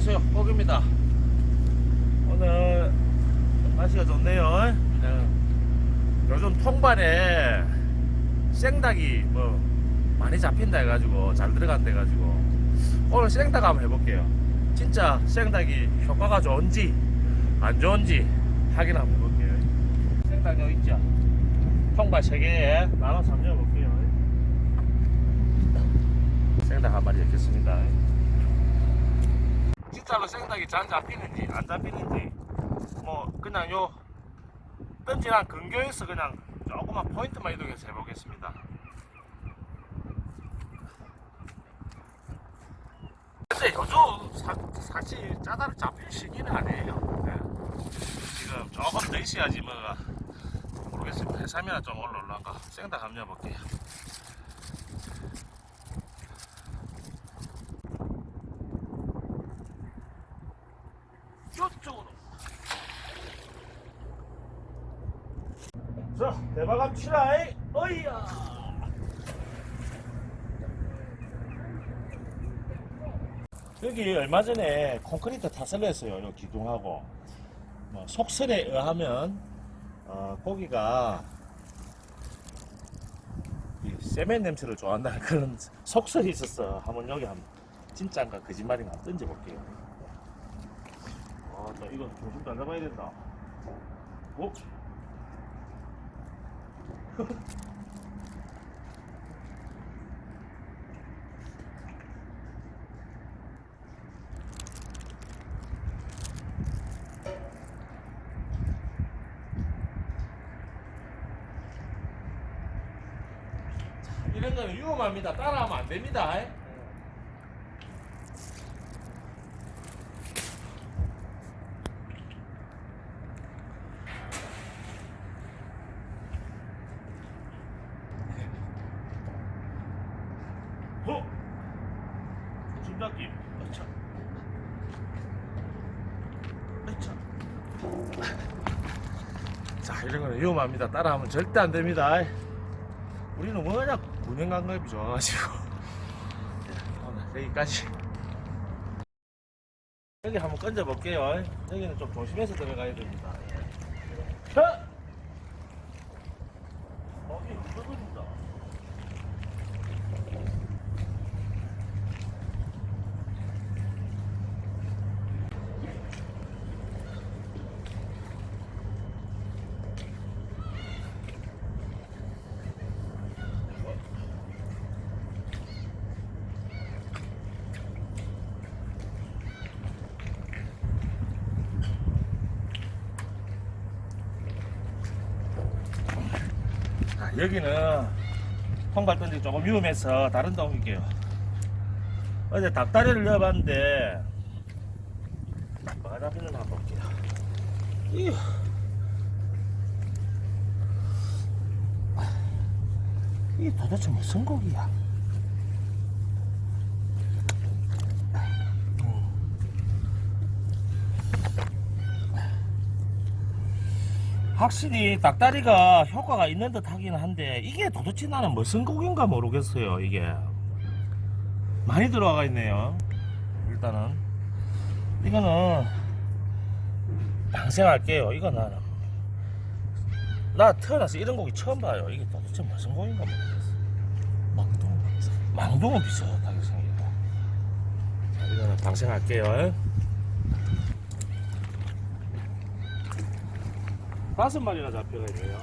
안녕하세요. 뽀입니다. 오늘 날씨가 좋네요. 네. 요즘 통발에 생닭이 뭐 많이 잡힌다 해가지고 잘 들어간다 해가지고 오늘 생닭 한번 해볼게요. 진짜 생닭이 효과가 좋은지 안 좋은지 확인 한번 해볼게요. 생닭 여기 있죠? 통발 3개에 나눠 삼려볼게요. 생닭 한 마리 넣겠습니다 진짜로 생닭이 잘 잡히는지 안 잡히는지 뭐 그냥 요 던지랑 근교에서 그냥 조그만 포인트만 이동해서 해보겠습니다. 근데 요즘 사, 사실 짜다를 잡힐 시기는 아니에요. 네. 지금 조금 더 있어야지 뭐 모르겠습니다. 해삼이나 좀 올라올란가 생닭 한번 볼게요 이쪽으로 자 대박함 치라이 어이야 여기 얼마 전에 콘크리트 타설을 했어요 요 기둥하고 뭐 속설에 의하면 어, 고기가 이 세멘 냄새를 좋아한다는 그런 속설이 있었어 한번 여기 한번 진짜인가 거짓말인가 던져볼게요 아, 나 이거 조심 안 잡아야 된다. 어? 자, 이런 거는 위험합니다. 따라하면 안 됩니다. 어? 손잡기. 어차. 어차. 자, 이런 거는 위험합니다. 따라하면 절대 안 됩니다. 우리는 워낙 운행감각이 좋아가지고. 오늘 여기까지. 여기 한번 건져 볼게요. 여기는 좀 조심해서 들어가야 됩니다. 자! 여기는 통발 던지 조금 위험해서 다른 데 옮길게요. 어제 닭다리를 넣어봤는데 잡히는 한번 볼게요. 이거. 이게 도대체 무슨 고기야? 확실히 닭다리가 효과가 있는 듯 하긴 한데 이게 도대체 나는 무슨 고기인가 모르겠어요 이게. 많이 들어가 있네요 일단은. 이거는 방생할게요 이거 나는. 나 태어나서 이런 고기 처음 봐요. 이게 도대체 무슨 고기인가 모르겠어 망동 망동은 비슷하게 생겼다. 자 이거는 방생할게요 다섯 마리나 잡혀가 있네요.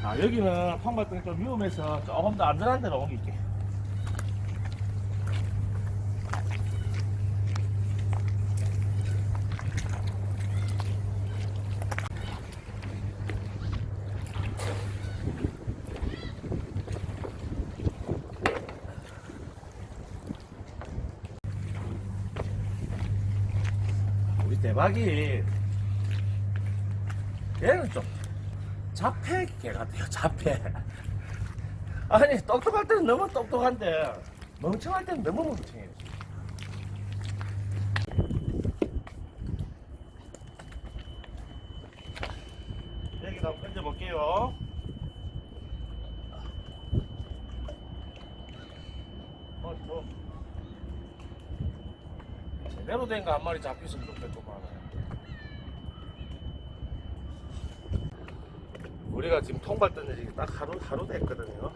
자, 여기는 통발등이 좀 위험해서 조금 더 안전한 데로 옮길게. 대박이. 얘는 좀 자폐 개 같아요 자폐. 아니 똑똑할 때는 너무 똑똑한데 멍청할 때는 너무 멍청해요 여기다 한번 던져볼게요. 어, 뭐. 제대로 된 거 한 마리 잡혔으면 좋겠구만. 우리가 지금 통발 뜬지딱 하루 하루 됐거든요.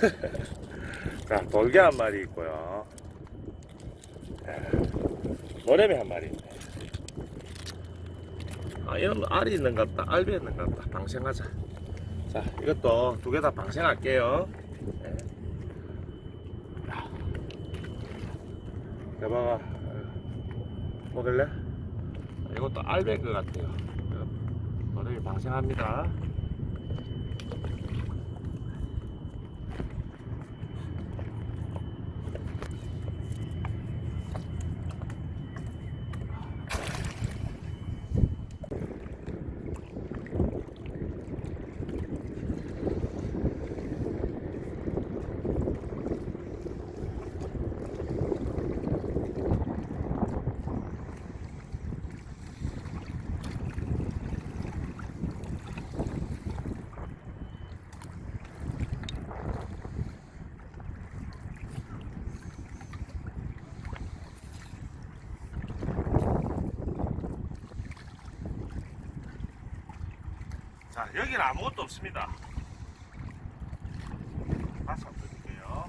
자, 돌개 한 마리 있고요. 모래미 한 마리. 아, 이런 알이 있는 것 같다. 알비 있는 것 같다. 방생하자. 자, 이것도 두 개 다 방생할게요. 네. 야. 여봐가, 먹을래? 이것도 알배인 것 같아요. 모래미 방생합니다. 자, 여기는 아무것도 없습니다. 다시 한번 드릴게요.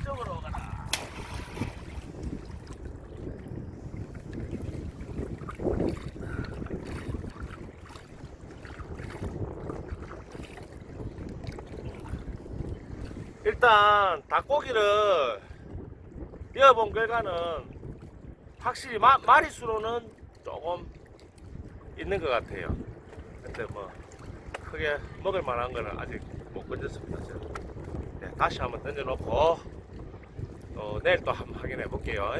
이쪽으로 가라. 일단 닭고기를 이어본 결과는 확실히 마, 마리수로는 조금 있는 것 같아요. 근데 뭐 크게 먹을 만한 거는 아직 못 건졌습니다. 네, 다시 한번 던져놓고 또 내일 또 한번 확인해 볼게요.